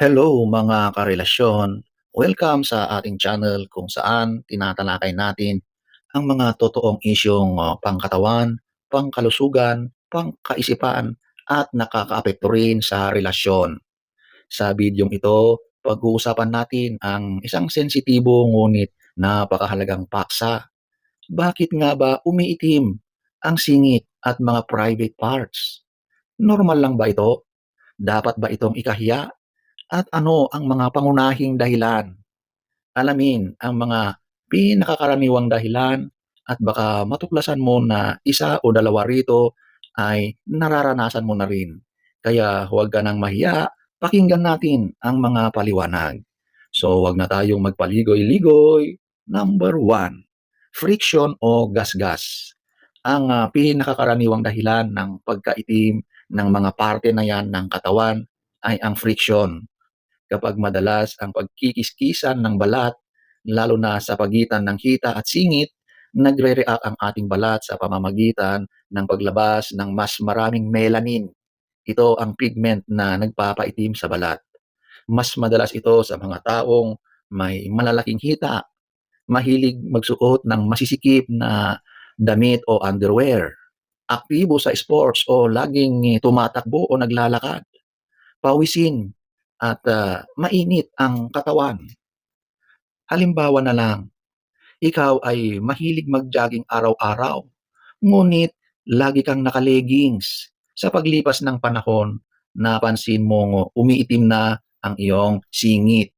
Hello mga karelasyon. Welcome sa ating channel kung saan tinatalakay natin ang mga totoong isyong uh, pangkatawan, pangkalusugan, pangkaisipan at nakakaapekto rin sa relasyon. Sa bidyong ito, pag-uusapan natin ang isang sensitibo ngunit napakahalagang paksa. Bakit nga ba umiitim ang singit at mga private parts? Normal lang ba ito? Dapat ba itong ikahiya at ano ang mga pangunahing dahilan? Alamin ang mga pinakakaraniwang dahilan at baka matuklasan mo na isa o dalawa rito ay nararanasan mo na rin. Kaya huwag ka nang mahiya, pakinggan natin ang mga paliwanag. So huwag na tayong magpaligoy-ligoy. Number one, friction o gasgas. Ang uh, pinakakaraniwang dahilan ng pagkaitim ng mga parte na yan ng katawan ay ang friction kapag madalas ang pagkikiskisan ng balat, lalo na sa pagitan ng hita at singit, nagre-react ang ating balat sa pamamagitan ng paglabas ng mas maraming melanin. Ito ang pigment na nagpapaitim sa balat. Mas madalas ito sa mga taong may malalaking hita, mahilig magsuot ng masisikip na damit o underwear, aktibo sa sports o laging tumatakbo o naglalakad, pawisin at uh, mainit ang katawan. Halimbawa na lang, ikaw ay mahilig mag-jogging araw-araw, ngunit lagi kang naka-leggings. Sa paglipas ng panahon, napansin mo umiitim na ang iyong singit.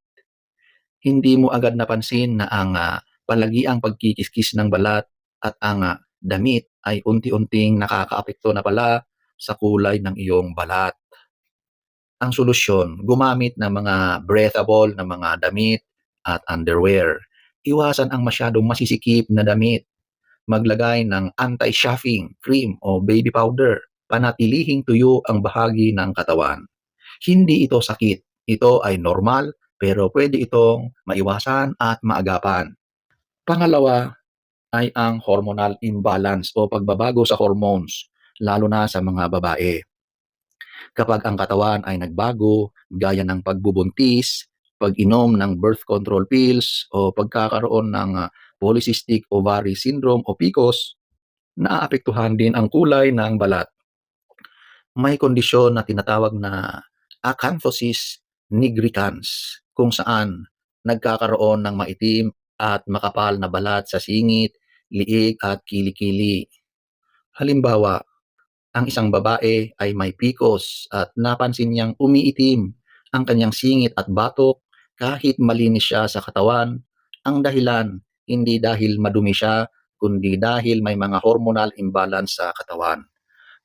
Hindi mo agad napansin na ang uh, palagi ang pagkikiskis ng balat at ang uh, damit ay unti-unting nakakaapekto na pala sa kulay ng iyong balat ang solusyon, gumamit ng mga breathable na mga damit at underwear. Iwasan ang masyadong masisikip na damit. Maglagay ng anti-chafing cream o baby powder. Panatilihing tuyo ang bahagi ng katawan. Hindi ito sakit. Ito ay normal pero pwede itong maiwasan at maagapan. Pangalawa ay ang hormonal imbalance o pagbabago sa hormones, lalo na sa mga babae kapag ang katawan ay nagbago gaya ng pagbubuntis, pag-inom ng birth control pills o pagkakaroon ng uh, polycystic ovary syndrome o PCOS, naaapektuhan din ang kulay ng balat. May kondisyon na tinatawag na acanthosis nigricans kung saan nagkakaroon ng maitim at makapal na balat sa singit, liig at kilikili. Halimbawa, ang isang babae ay may pikos at napansin niyang umiitim ang kanyang singit at batok kahit malinis siya sa katawan. Ang dahilan, hindi dahil madumi siya, kundi dahil may mga hormonal imbalance sa katawan.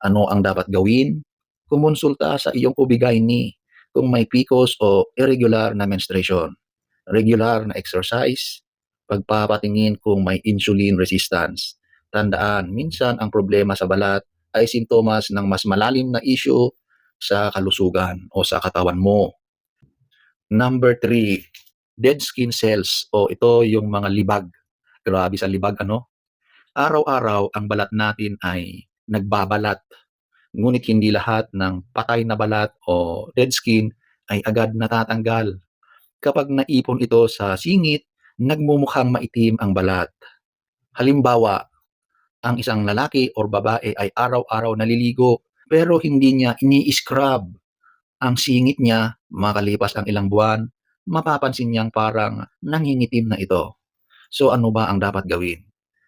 Ano ang dapat gawin? Kumonsulta sa iyong OB-GYN kung may PCOS o irregular na menstruation, regular na exercise, pagpapatingin kung may insulin resistance. Tandaan, minsan ang problema sa balat ay sintomas ng mas malalim na issue sa kalusugan o sa katawan mo. Number three, dead skin cells o ito yung mga libag. Grabe sa libag ano? Araw-araw ang balat natin ay nagbabalat. Ngunit hindi lahat ng patay na balat o dead skin ay agad natatanggal. Kapag naipon ito sa singit, nagmumukhang maitim ang balat. Halimbawa, ang isang lalaki or babae ay araw-araw naliligo pero hindi niya ini-scrub ang singit niya makalipas ang ilang buwan, mapapansin niyang parang nangingitim na ito. So ano ba ang dapat gawin?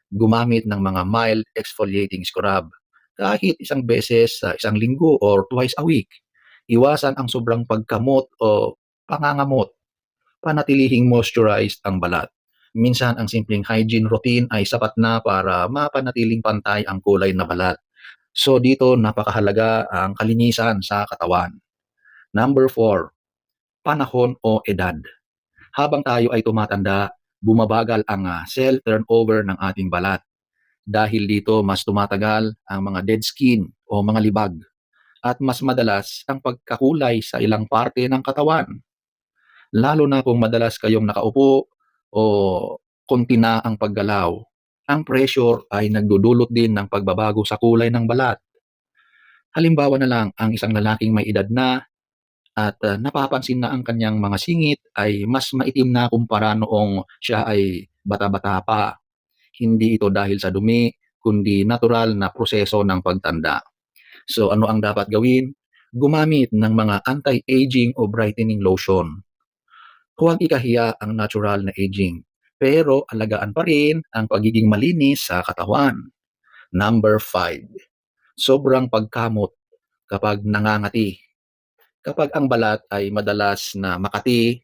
Gumamit ng mga mild exfoliating scrub kahit isang beses sa isang linggo or twice a week. Iwasan ang sobrang pagkamot o pangangamot. Panatilihing moisturized ang balat. Minsan ang simpleng hygiene routine ay sapat na para mapanatiling pantay ang kulay na balat. So dito napakahalaga ang kalinisan sa katawan. Number 4, panahon o edad. Habang tayo ay tumatanda, bumabagal ang uh, cell turnover ng ating balat. Dahil dito mas tumatagal ang mga dead skin o mga libag at mas madalas ang pagkakulay sa ilang parte ng katawan. Lalo na kung madalas kayong nakaupo o konti na ang paggalaw, ang pressure ay nagdudulot din ng pagbabago sa kulay ng balat. Halimbawa na lang, ang isang lalaking may edad na at ah, napapansin na ang kanyang mga singit ay mas maitim na kumpara noong siya ay bata-bata pa. Hindi ito dahil sa dumi, kundi natural na proseso ng pagtanda. So ano ang dapat gawin? Gumamit ng mga anti-aging o brightening lotion. Huwag ikahiya ang natural na aging, pero alagaan pa rin ang pagiging malinis sa katawan. Number 5. Sobrang pagkamot kapag nangangati. Kapag ang balat ay madalas na makati,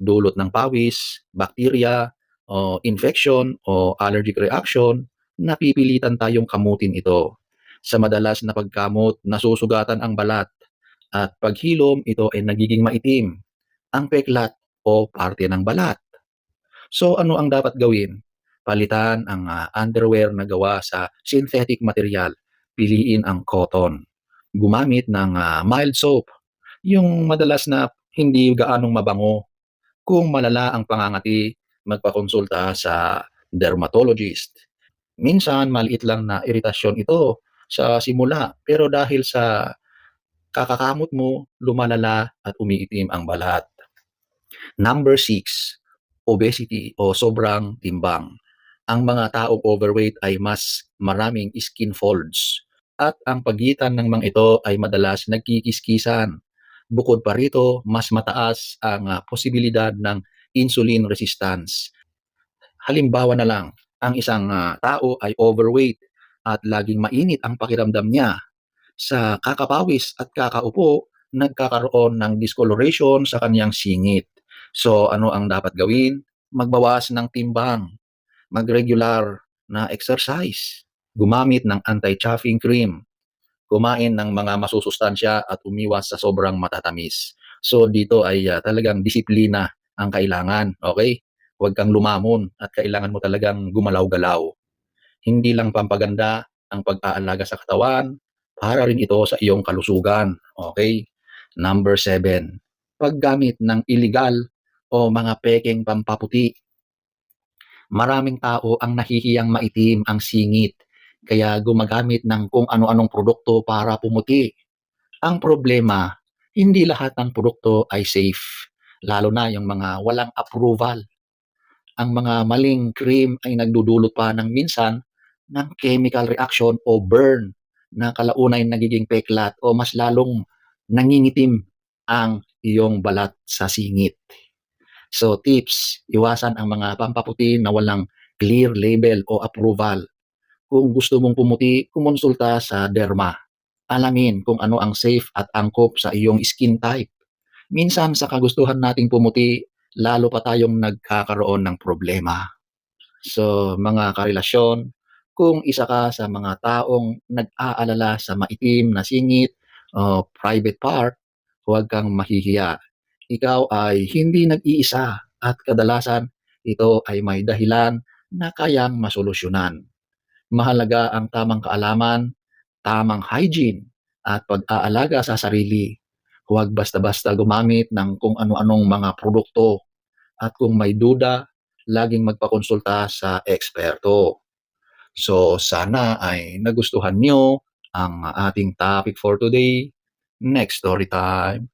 dulot ng pawis, bakterya, o infection o allergic reaction, napipilitan tayong kamutin ito. Sa madalas na pagkamot, nasusugatan ang balat at paghilom ito ay nagiging maitim, ang peklat o parte ng balat. So ano ang dapat gawin? Palitan ang ah, underwear na gawa sa synthetic material. Piliin ang cotton. Gumamit ng ah, mild soap, yung madalas na hindi gaanong mabango. Kung malala ang pangangati, magpakonsulta sa dermatologist. Minsan maliit lang na iritasyon ito sa simula, pero dahil sa kakakamot mo, lumalala at umiitim ang balat. Number 6, obesity o sobrang timbang. Ang mga taong overweight ay mas maraming skin folds at ang pagitan ng mga ito ay madalas nagkikiskisan. Bukod pa rito, mas mataas ang ah, posibilidad ng insulin resistance. Halimbawa na lang, ang isang ah, tao ay overweight at laging mainit ang pakiramdam niya. Sa kakapawis at kakaupo, nagkakaroon ng discoloration sa kanyang singit. So ano ang dapat gawin? Magbawas ng timbang, mag-regular na exercise, gumamit ng anti-chafing cream, kumain ng mga masusustansya at umiwas sa sobrang matatamis. So dito ay ah, talagang disiplina ang kailangan, okay? Huwag kang lumamon at kailangan mo talagang gumalaw-galaw. Hindi lang pampaganda ang pag-aalaga sa katawan, para rin ito sa iyong kalusugan, okay? Number 7, paggamit ng illegal o mga pekeng pampaputi. Maraming tao ang nahihiyang maitim ang singit, kaya gumagamit ng kung ano-anong produkto para pumuti. Ang problema, hindi lahat ng produkto ay safe, lalo na yung mga walang approval. Ang mga maling cream ay nagdudulot pa ng minsan ng chemical reaction o burn na kalaunay nagiging peklat o mas lalong nangingitim ang iyong balat sa singit. So tips, iwasan ang mga pampaputi na walang clear label o approval. Kung gusto mong pumuti, kumonsulta sa derma. Alamin kung ano ang safe at angkop sa iyong skin type. Minsan sa kagustuhan nating pumuti, lalo pa tayong nagkakaroon ng problema. So mga karelasyon, kung isa ka sa mga taong nag-aalala sa maitim na singit o private part, huwag kang mahihiya. Ikaw ay hindi nag-iisa at kadalasan ito ay may dahilan na kayang masolusyonan. Mahalaga ang tamang kaalaman, tamang hygiene, at pag-aalaga sa sarili. Huwag basta-basta gumamit ng kung ano-anong mga produkto. At kung may duda, laging magpakonsulta sa eksperto. So sana ay nagustuhan nyo ang ating topic for today. Next story time.